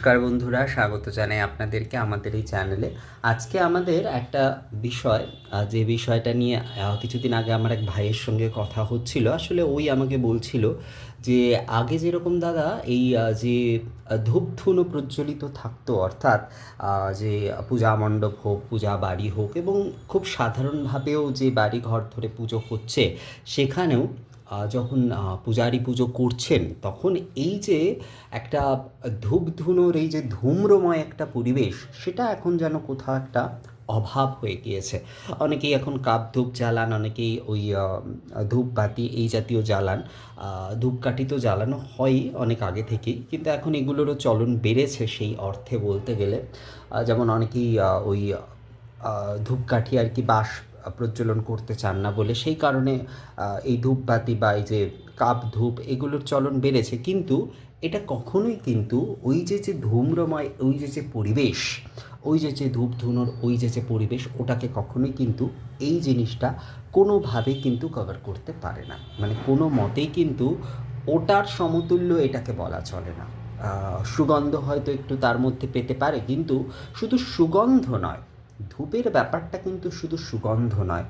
নমস্কার বন্ধুরা, স্বাগত জানাই আপনাদেরকে আমাদের এই চ্যানেলে। আজকে আমাদের একটা বিষয় যে বিষয়টা নিয়ে কিছুদিন আগে আমার এক ভাইয়ের সঙ্গে কথা হচ্ছিল। আসলে ওই আমাকে বলছিল যে, আগে যেরকম দাদা এই যে, ধূপধুনো প্রজ্বলিত থাকতো, অর্থাৎ যে, পূজা মণ্ডপ হোক, পূজা বাড়ি হোক, এবং খুব সাধারণভাবেও যে বাড়ি ঘর ধরে পুজো হচ্ছে, সেখানেও যখন পূজারি পুজো করছেন, তখন এই যে একটা ধূপধুনোর, এই যে ধূম্রময় একটা পরিবেশ, সেটা এখন যেন কোথাও একটা অভাব হয়ে গিয়েছে। অনেকেই এখন কাপ ধূপ জ্বালান, অনেকেই ওই ধূপবাতি এই জাতীয় জ্বালান ধূপকাঠি তো জ্বালানো হয়ই অনেক আগে থেকেই, কিন্তু এখন এগুলোরও চলন বেড়েছে সেই অর্থে বলতে গেলে। যেমন অনেকেই ওই ধূপকাঠি আর কি বাঁশ প্রজ্বলন করতে চান না বলে সেই কারণে এই ধূপবাতি বা এই যে কাপ ধূপ এগুলোর চলন বেড়েছে। কিন্তু এটা কখনোই কিন্তু ওই যে যে ধূম্রময়, ওই যে যে পরিবেশ, ওই যে যে ধূপ ধুনোর ওই যে যে পরিবেশ, ওটাকে কখনোই কিন্তু এই জিনিসটা কোনোভাবেই কিন্তু কভার করতে পারে না। মানে কোনো মতেই কিন্তু ওটার সমতুল্য এটাকে বলা চলে না। সুগন্ধ হয়তো একটু তার মধ্যে পেতে পারে, কিন্তু শুধু সুগন্ধ নয় ধূপের ব্যাপারটা কিন্তু শুধু সুগন্ধ নয়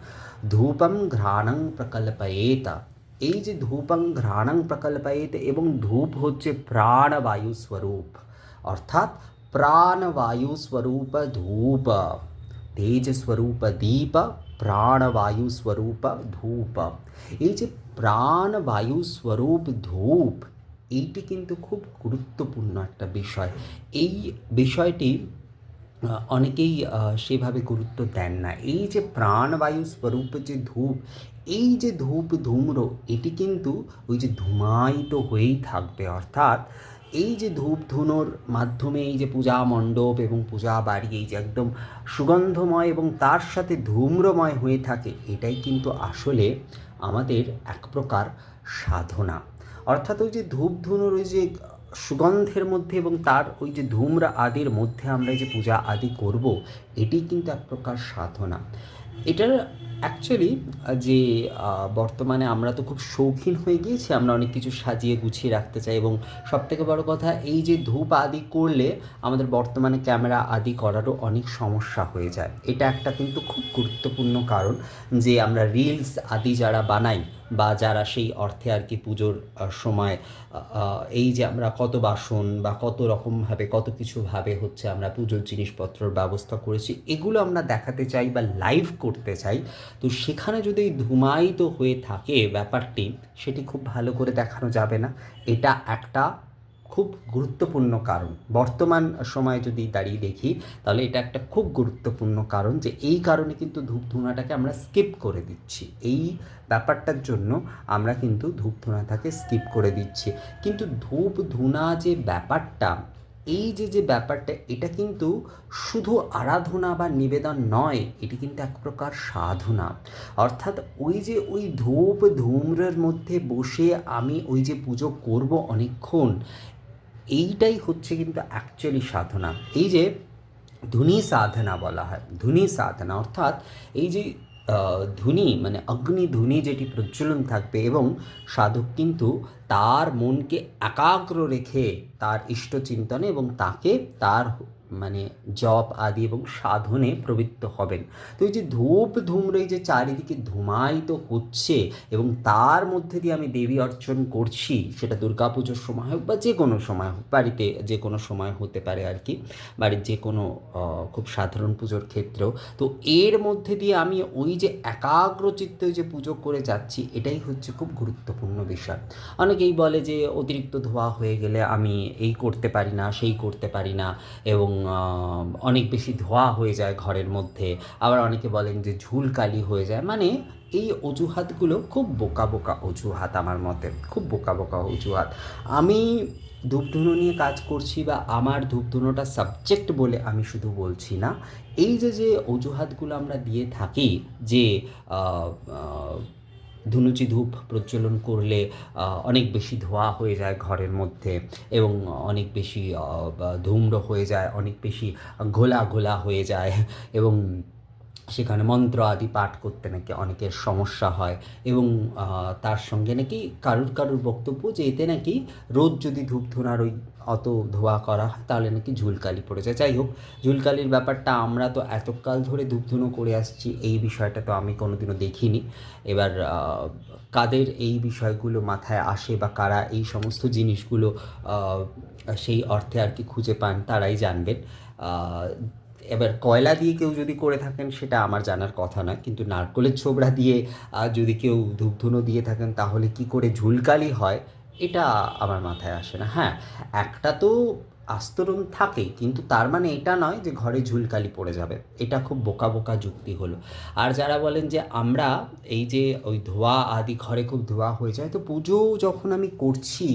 ধূপম ঘ্রাণং প্রকল্পয়েতা। এই যে ধূপং ঘ্রাণং প্রকল্পয়েত এবং ধূপ হচ্ছে প্রাণবায়ু স্বরূপ, অর্থাৎ প্রাণবায়ু স্বরূপ ধূপ, তেজ স্বরূপ দীপ, প্রাণবায়ু স্বরূপ ধূপ। এই যে প্রাণবায়ু স্বরূপ ধূপ, এইটি কিন্তু খুব গুরুত্বপূর্ণ একটা বিষয়। এই বিষয়টি অনেকেই সেভাবে গুরুত্ব দেন না। এই যে প্রাণবায়ু স্বরূপ যে ধূপ, এই যে ধূপ ধূম্র, এটি কিন্তু ওই যে ধূমায়িত হয়েই থাকবে। অর্থাৎ এই যে ধূপ ধুনোর মাধ্যমে এই যে পূজা মণ্ডপ এবং পূজা বাড়ি, এই যে একদম সুগন্ধময় এবং তার সাথে ধূম্রময় হয়ে থাকে, এটাই কিন্তু আসলে আমাদের এক প্রকার সাধনা। অর্থাৎ ওই যে ধূপ ধুনোর ওই যে সুগন্ধের মধ্যে এবং তার ওই যে ধূম্র আদির মধ্যে আমরা যে পূজা আদি করব, এটি কিন্তু এক প্রকার সাধনা। এটার অ্যাকচুয়ালি যে বর্তমানে আমরা তো খুব শৌখিন হয়ে গিয়েছি, আমরা অনেক কিছু সাজিয়ে গুছিয়ে রাখতে চাই এবং সব থেকে বড় কথা, এই যে ধূপ আদি করলে আমাদের বর্তমানে ক্যামেরা আদি করারও অনেক সমস্যা হয়ে যায়। এটা একটা কিন্তু খুব গুরুত্বপূর্ণ কারণ যে, আমরা রিলস আদি যারা বানাই বা যারা সেই অর্থে আর কি পুজোর সময় এই যে আমরা কত বাসন বা কত রকমভাবে, কত কিছুভাবে হচ্ছে আমরা পুজোর জিনিসপত্রর ব্যবস্থা করেছি, এগুলো আমরা দেখাতে চাই বা লাইভ করতে চাই। তো সেখানে যদি ধুমায়িত হয়ে থাকে ব্যাপারটি, সেটি খুব ভালো করে দেখানো যাবে না। এটা একটা খুব গুরুত্বপূর্ণ কারণ। বর্তমান সময়ে যদি দাঁড়িয়ে দেখি, তাহলে এটা একটা খুব গুরুত্বপূর্ণ কারণ যে এই কারণে কিন্তু ধূপ ধুনাটাকে আমরা স্কিপ করে দিচ্ছি। এই ব্যাপারটার জন্য আমরা কিন্তু ধূপ ধুনাটাকে স্কিপ করে দিচ্ছি। কিন্তু ধূপ ধুনা যে ব্যাপারটা, এই যে যে ব্যাপারটা, এটা কিন্তু শুধু আরাধনা বা নিবেদন নয়, এটি কিন্তু এক প্রকার সাধনা। অর্থাৎ ওই যে, ওই ধূপ ধূম্রের মধ্যে বসে আমি ওই যে পুজো করব অনেকক্ষণ এইটাই হচ্ছে কিন্তু অ্যাকচুয়ালি সাধনা। এই যে ধুনি সাধনা বলা হয় ধুনি সাধনা, অর্থাৎ এই যে ধ্বনি ধুনি মানে অগ্নি ধুনি যেটি প্রজ্বলন থাকবে এবং সাধক কিন্তু তার মনকে একাগ্র রেখে তার ইষ্ট চিন্তনে এবং তাকে তার মানে জপ আদি এবং সাধনে প্রবৃত্ত হবেন। তো এই যে ধূপ ধুম্র যে চারিদিকে ধুমায়িত হচ্ছে এবং তার মধ্যে দিয়ে আমি দেবী অর্চন করছি, সেটা দুর্গাপুজোর সময় হোক বা যে কোনো সময় হোক, বাড়িতে যে কোনো সময় হতে পারে আর কি, বাড়ির যে কোনো খুব সাধারণ পুজোর ক্ষেত্রেও। তো এর মধ্যে দিয়ে আমি ওই যে একাগ্র চিত্তে যে পুজো করে যাচ্ছি, এটাই হচ্ছে খুব গুরুত্বপূর্ণ বিষয়। অনেকেই বলে যে অতিরিক্ত ধোয়া হয়ে গেলে আমি এই করতে পারি না, সেই করতে পারি না এবং অনেক বেশি ধোয়া হয়ে যায় ঘরের মধ্যে। আবার অনেকে বলেন যে ঝুলকালি হয়ে যায়। মানে এই অজুহাতগুলো খুব বোকা বোকা অজুহাত আমার মতে। খুব বোকা বোকা অজুহাত। আমি ধূপধুনো নিয়ে কাজ করছি বা আমার ধূপধুনোটা সাবজেক্ট বলে আমি শুধু বলছি না। এই যে যে অজুহাতগুলো আমরা দিয়ে থাকি যে ধুনুচি ধূপ প্রচলন করলে অনেক বেশি ধোঁয়া হয়ে যায় ঘরের মধ্যে এবং অনেক বেশি ধূম্র হয়ে যায়, অনেক বেশি ঘোলা ঘোলা হয়ে যায় এবং সেখানে মন্ত্র আদি পাঠ করতে নাকি অনেকের সমস্যা হয় এবং তার সঙ্গে নাকি কারুর কারুর বক্তব্য যে এতে নাকি রোজ যদি ধূপ ধুনার ওই অত ধোয়া করা হয় তাহলে নাকি ঝুলকালি পড়ে যায়। যাই হোক, ঝুলকালির ব্যাপারটা আমরা তো এতকাল ধরে ধূপ ধুনো করে আসছি, এই বিষয়টা তো আমি কোনোদিনও দেখিনি। এবার কাদের এই বিষয়গুলো মাথায় আসে বা কারা এই সমস্ত জিনিসগুলো সেই অর্থে আর কি খুঁজে পান তারাই জানবেন। এবার কয়লা দিয়ে কেউ যদি করে থাকেন, সেটা আমার জানার কথা না কিন্তু নারকলের ছোবড়া দিয়ে যদি কেউ ধূপধুনো দিয়ে থাকেন, তাহলে কি করে ঝুলকালি হয়? এটা আমার মাথায় আসে না। হ্যাঁ একটা তো আস্তরণ থাকে, কিন্তু তার মানে এটা নয় যে ঘরে ঝুলকালি পড়ে যাবে। এটা খুব বোকা বোকা যুক্তি হলো। আর যারা বলেন যে আমরা এই যে ওই ধোয়া আদি ঘরে খুব ধোয়া হয়ে যায়, তো পুজো যখন আমি করছি,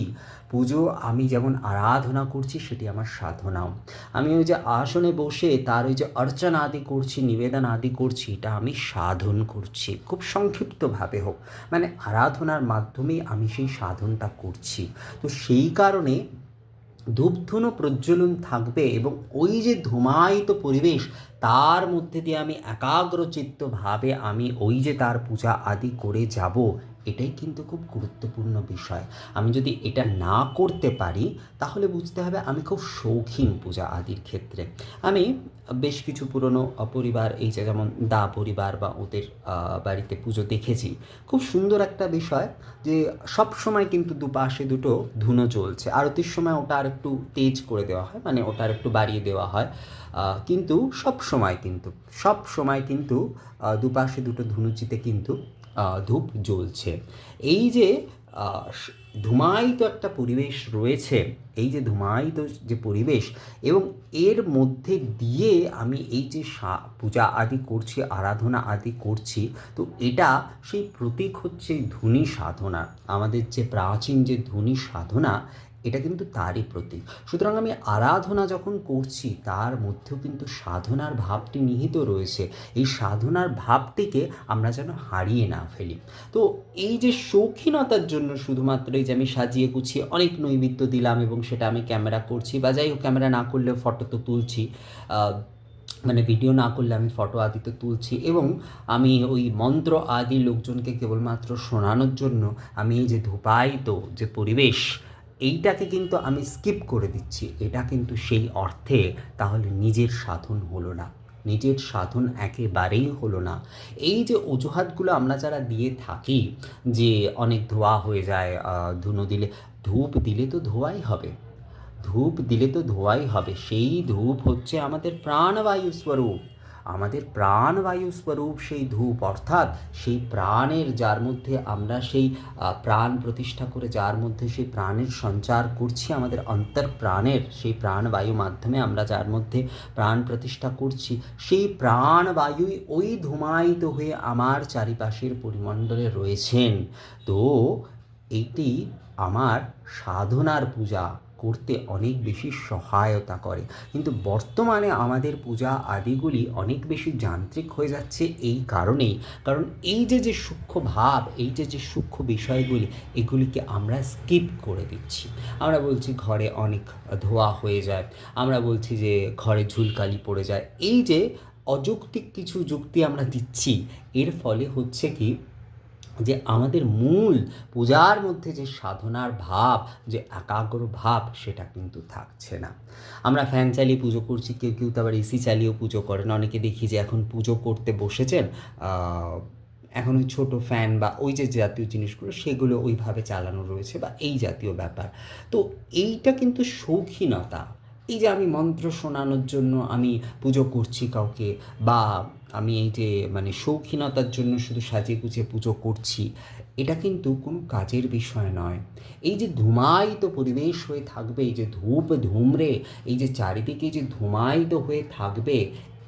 পুজো আমি যেমন আরাধনা করছি, সেটি আমার সাধনাও। আমি ওই যে আসনে বসে তার ওই যে অর্চনা আদি করছি, নিবেদন আদি করছি, এটা আমি সাধন করছি, খুব সংক্ষিপ্তভাবে হোক। মানে আরাধনার মাধ্যমেই আমি সেই সাধনটা করছি। তো সেই কারণে ধূপধুনো প্রজ্বলন থাকবে এবং ওই যে ধুমায়িত পরিবেশ, তার মধ্যে দিয়ে আমি একাগ্রচিত্তভাবে আমি ওই যে তার পূজা আদি করে যাব। এটাই কিন্তু খুব গুরুত্বপূর্ণ বিষয়। আমি যদি এটা না করতে পারি, তাহলে বুঝতে হবে আমি খুব শৌখিন পূজা আদির ক্ষেত্রে। আমি বেশ কিছু পুরনো পরিবার, এই যে যেমন দা পরিবার বা ওদের বাড়িতে পুজো দেখেছি। খুব সুন্দর একটা বিষয় যে সব সময় কিন্তু দুপাশে দুটো ধুনো চলছে। আরতির সময় ওটা আর একটু তেজ করে দেওয়া হয় মানে ওটা আর একটু বাড়িয়ে দেওয়া হয়। কিন্তু সব সময় কিন্তু সব সময় কিন্তু দুপাশে দুটো ধুনুচিতে কিন্তু ধূপ জ্বলছে। এই যে ধুমায়িত একটা পরিবেশ রয়েছে, এই যে ধুমায়িত যে পরিবেশ এবং এর মধ্যে দিয়ে আমি এই যে পূজা আদি করছি, আরাধনা আদি করছি, তো এটা সেই প্রতীক হচ্ছে ধুনি সাধনা। আমাদের যে প্রাচীন যে ধুনি সাধনা এটা কিন্তু তারই প্রতীক। সুতরাং আমি আরাধনা যখন করছি, তার মধ্যেও কিন্তু সাধনার ভাবটি নিহিত রয়েছে। এই সাধনার ভাবটিকে আমরা যেন হারিয়ে না ফেলি। তো এই যে শৌখিনতার জন্য শুধুমাত্র এই যে আমি সাজিয়ে গুছিয়ে অনেক নৈবেদ্য দিলাম এবং সেটা আমি ক্যামেরা করছি বা যাই হোক, ক্যামেরা না করলেও ফটো তো তুলছি মানে ভিডিও না করলে আমি ফটো আদি তো তুলছি এবং আমি ওই মন্ত্র আদি লোকজনকে কেবলমাত্র শোনানোর জন্য আমি এই যে ধূপায়িত যে পরিবেশ এইটাকে কিন্তু আমি স্কিপ করে দিচ্ছি। এটা কিন্তু সেই অর্থে তাহলে নিজের সাধন হলো না। নিজের সাধন একেবারেই হলো না। এই যে অজুহাতগুলো আমরা যারা দিয়ে থাকি যে অনেক ধোয়া হয়ে যায় ধুনো দিলে, ধূপ দিলে তো ধোয়াই হবে। ধূপ দিলে তো ধোয়াই হবে। সেই ধূপ হচ্ছে আমাদের প্রাণবায়ু স্বরূপ। আমাদের প্রাণবায়ু স্বরূপ সেই ধূপ, অর্থাৎ সেই প্রাণের যার মধ্যে আমরা সেই প্রাণ প্রতিষ্ঠা করে যার মধ্যে সেই প্রাণের সঞ্চার করছি, আমাদের অন্তর প্রাণের সেই প্রাণবায়ু মাধ্যমে আমরা যার মধ্যে প্রাণ প্রতিষ্ঠা করছি, সেই প্রাণবায়ুই ওই ধুমায়িত হয়ে আমার চারিপাশের পরিমণ্ডলে রয়েছেন। তো এইটি আমার সাধনার পূজা। করতে অনেক বেশি সহায়তা করে। কিন্তু বর্তমানে আমাদের পূজা আদিগুলি অনেক বেশি যান্ত্রিক হয়ে যাচ্ছে এই কারণেই। কারণ এই যে যে সূক্ষ্ম ভাব, এই যে যে সূক্ষ্ম বিষয়গুলি, এগুলিকে আমরা স্কিপ করে দিচ্ছি। আমরা বলছি ঘরে অনেক ধোয়া হয়ে যায়। আমরা বলছি যে, ঘরে ঝুলকালি পড়ে যায়। এই যে, অযৌক্তিক কিছু যুক্তি আমরা দিচ্ছি, এর ফলে হচ্ছে কি যে আমাদের মূল পূজার মধ্যে যে সাধনার ভাব, যে একাগ্র ভাব, সেটা কিন্তু থাকছে না। আমরা ফ্যান চালিয়ে পুজো করছি, কেউ কেউ তো আবার এসি চালিয়েও পুজো করেন অনেকে দেখি যে এখন পুজো করতে বসেছেন এখন ওই ছোটো ফ্যান বা ওই যে জাতীয় জিনিসগুলো, সেগুলো ওইভাবে চালানো রয়েছে বা এই জাতীয় ব্যাপার। তো এইটা কিন্তু শৌখিনতা এই যে আমি মন্ত্র শোনানোর জন্য আমি পুজো করছি কাউকে বা আমি এই যে মানে শৌখিনতার জন্য শুধু সাজিয়ে গুছিয়ে পুজো করছি, এটা কিন্তু কোনো কাজের বিষয় নয়। এই যে ধুমায়িত পরিবেশ হয়ে থাকবে, এই যে ধূপ ধুমরে, এই যে চারিদিকে যে ধুমায়িত হয়ে থাকবে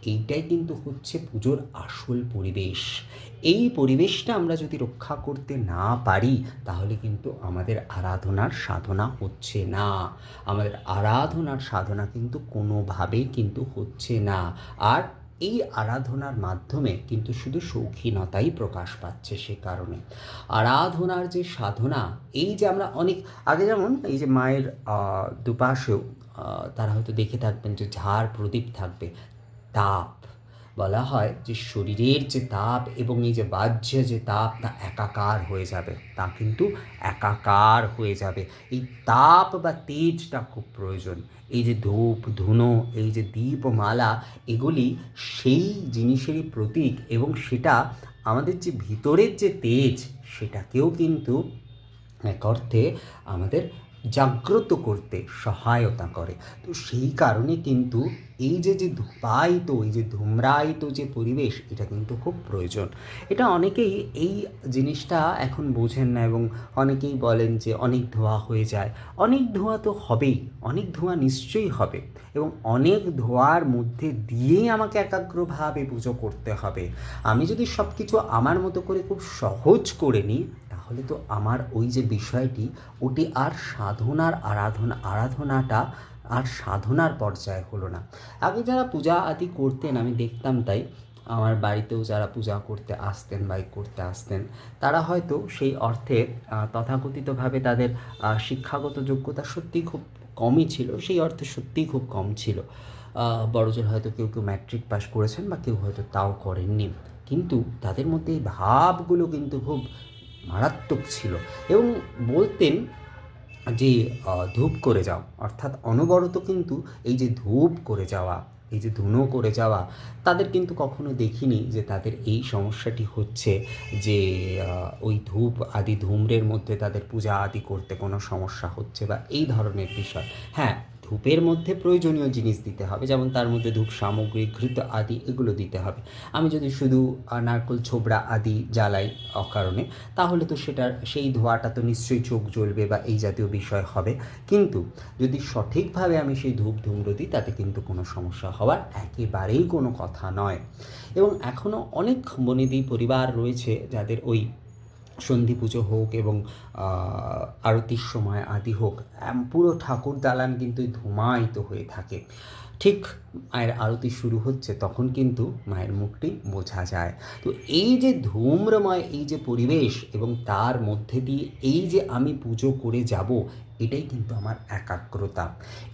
এইটাই কিন্তু হচ্ছে পুজোর আসল পরিবেশ। এই পরিবেশটা আমরা যদি রক্ষা করতে না পারি, তাহলে কিন্তু আমাদের আরাধনার সাধনা হচ্ছে না। আমাদের আরাধনার সাধনা কিন্তু কোনোভাবেই কিন্তু হচ্ছে না। আর এই আরাধনার মাধ্যমে কিন্তু শুধু শৌখিনতাই প্রকাশ পাচ্ছে সে কারণে। আরাধনার যে সাধনা, এই যে আমরা অনেক, আগে যেমন এই যে মায়ের দুপাশেও তারা হয়তো দেখে থাকবেন যে ঝাড় প্রদীপ থাকবে। তাপ। বলা হয় যে শরীরের যে তাপ এবং এই যে বাহ্য যে তাপ, তা একাকার হয়ে যাবে। তা কিন্তু একাকার হয়ে যাবে। এই তাপ বা তেজটা খুব প্রয়োজন। এই যে ধূপ, ধুনো, এই যে দীপমালা, এগুলি সেই জিনিসেরই প্রতীক এবং সেটা আমাদের যে ভিতরের যে তেজ, সেটাকেও কিন্তু এক অর্থে আমাদের জাগ্রত করতে সহায়তা করে। তো সেই কারণে কিন্তু এই যে যে ধূপায়িত, এই যে ধূম্রায়িত যে পরিবেশ, এটা কিন্তু খুব প্রয়োজন। এটা অনেকেই এই জিনিসটা এখন বোঝেন না এবং অনেকেই বলেন যে অনেক ধোঁয়া হয়ে যায়। অনেক ধোঁয়া তো হবেই, অনেক ধোঁয়া নিশ্চয়ই হবে। এবং অনেক ধোঁয়ার মধ্যে দিয়েই আমাকে একাগ্রভাবে পুজো করতে হবে। আমি যদি সব কিছু আমার মতো করে খুব সহজ করে নিই, তাহলে তো আমার ওই যে বিষয়টি, ওটি আর সাধনার আরাধনা, আরাধনাটা আর সাধনার পর্যায়ে হলো না। আগে যারা পূজা আদি করতেন, আমি দেখতাম তাই, আমার বাড়িতেও যারা পূজা করতে আসতেন বা করতে আসতেন, তারা হয়তো সেই অর্থে তথাকথিতভাবে তাদের শিক্ষাগত যোগ্যতা সত্যিই খুব কমই ছিল, সেই অর্থে সত্যিই খুব কম ছিল। বড়জোর হয়তো কেউ কেউ ম্যাট্রিক পাস করেছেন বা কেউ হয়তো তাও করেননি। কিন্তু তাদের মধ্যে এই ভাবগুলো কিন্তু খুব মারাত্মক ছিল। এবং বলতেন যে ধূপ করে যাও, অর্থাৎ অনবরত কিন্তু এই যে ধূপ করে যাওয়া, এই যে ধুনো করে যাওয়া, তাদের কিন্তু কখনো দেখিনি যে তাদের এই সমস্যাটি হচ্ছে যে ওই ধূপ আদি ধূম্রের মধ্যে তাদের পূজা আদি করতে কোনো সমস্যা হচ্ছে বা এই ধরনের বিষয়। হ্যাঁ ধূপের মধ্যে প্রয়োজনীয় জিনিস দিতে হবে, যেমন তার মধ্যে ধূপ, সামগ্রী, ঘৃত আদি, এগুলো দিতে হবে। আমি যদি শুধু নারকোল, ছোবড়া আদি জ্বালাই অকারণে, তাহলে তো সেটার, সেই ধোঁয়াটা তো নিশ্চয়ই চোখ জ্বলবে বা এই জাতীয় বিষয় হবে। কিন্তু যদি সঠিকভাবে আমি সেই ধূপ ধুম্র দিই, তাতে কিন্তু কোনো সমস্যা হওয়ার একেবারেই কোনো কথা নয়। এবং এখনও অনেক বনেদি পরিবার রয়েছে, যাদের ওই সন্ধি পুজো হোক এবং আরতির সময় আদি হোক পুরো ঠাকুর দালান কিন্তু ধুমায়িত হয়ে থাকে। ঠিক মায়ের আরতি শুরু হচ্ছে তখন কিন্তু মায়ের মুখটি বোঝা যায়। তো এই যে ধূম্রময়, এই যে পরিবেশ এবং তার মধ্যে দিয়ে এই যে আমি পুজো করে যাব এটাই কিন্তু আমার একাগ্রতা,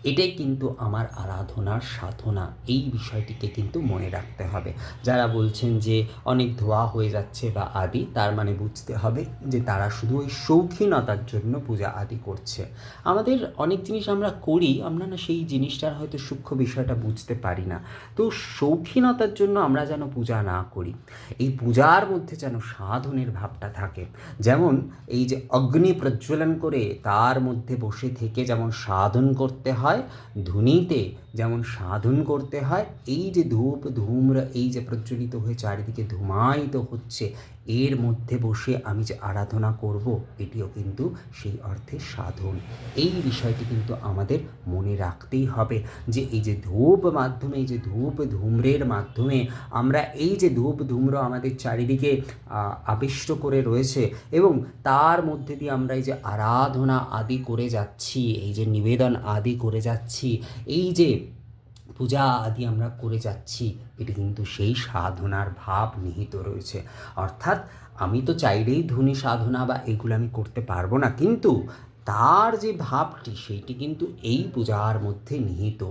এটাই কিন্তু আমার আরাধনার সাধনা, এই বিষয়টিকে কিন্তু মনে রাখতে হবে। যারা বলছেন যে অনেক ধোয়া হয়ে যাচ্ছে বা আদি, তার মানে বুঝতে হবে যে তারা শুধু ওই শৌখিনতার জন্য পূজা আদি করছে। আমাদের অনেক জিনিস আমরা করি, আমরা না সেই জিনিসটার হয়তো সূক্ষ্ম বিষয়টা বুঝতে পারি না। তো শৌখিনতার জন্য আমরা যেন পূজা না করি, এই পূজার মধ্যে যেন সাধনের ভাবটা থাকে। যেমন এই যে অগ্নি প্রজ্বলন করে তার মধ্যে বসে থেকে যেমন সাধন করতে হয় ধুনিতে যেমন সাধন করতে হয়, এই যে ধূপ ধূম্র, এই যে প্রজ্বলিত হয়ে চারিদিকে ধুমায়িত হচ্ছে এর মধ্যে বসে আমি যে আরাধনা করব, এটিও কিন্তু সেই অর্থে সাধন। এই বিষয়টি কিন্তু আমাদের মনে রাখতেই হবে যে এই যে ধূপ মাধ্যমে, এই যে ধূপ ধূম্রের মাধ্যমে আমরা এই যে ধূপ ধূম্র আমাদের চারিদিকে আবিষ্ট করে রয়েছে এবং তার মধ্যে দিয়ে আমরা এই যে আরাধনা আদি করে যাচ্ছি, এই যে নিবেদন আদি করে যাচ্ছি, এই যে পূজা আদি আমরা করে যাচ্ছি। এটি কিন্তু সেই সাধনার ভাব নিহিত রয়েছে। অর্থাৎ আমি তো চাইলেই ধনী সাধনা বা এগুলো আমি করতে পারব না, কিন্তু তার যে ভাবটি সেইটি কিন্তু এই পূজার মধ্যে নিহিত।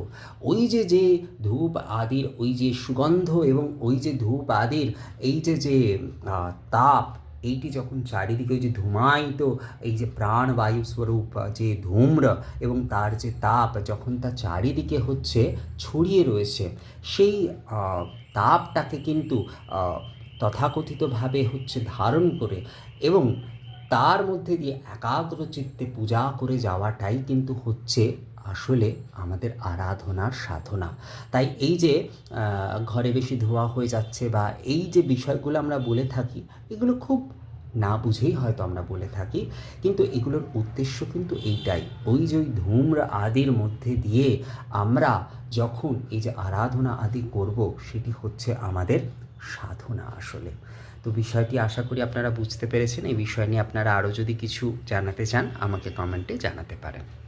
ওই যে যে ধূপ আদির, ওই যে সুগন্ধ এবং ওই যে ধূপ আদির, এই যে যে তাপ এইটি যখন চারিদিকে যে ধুমায়িত, এই যে প্রাণবায়ু স্বরূপ যে ধূম্র এবং তার যে তাপ যখন তা চারিদিকে হচ্ছে ছড়িয়ে রয়েছে, সেই তাপটাকে কিন্তু তথাকথিতভাবে হচ্ছে ধারণ করে এবং তার মধ্যে দিয়ে একাগ্র চিত্তে পূজা করে যাওয়াটাই কিন্তু হচ্ছে আসলে আমাদের আরাধনার সাধনা। তাই এই যে ঘরে বেশি ধোয়া হয়ে যাচ্ছে বা এই যে বিষয়গুলো আমরা বলে থাকি, এগুলো খুব না বুঝেই হয়তো আমরা বলে থাকি, কিন্তু এগুলোর উদ্দেশ্য কিন্তু এইটাই। ওই যে ওই ধূম্র আদির মধ্যে দিয়ে আমরা যখন এই যে আরাধনা আদি করব, সেটি হচ্ছে আমাদের সাধনা আসলে। তো বিষয়টি আশা করি আপনারা বুঝতে পেরেছেন। এই বিষয় নিয়ে আপনারা আরও যদি কিছু জানাতে চান, আমাকে কমেন্টে জানাতে পারেন।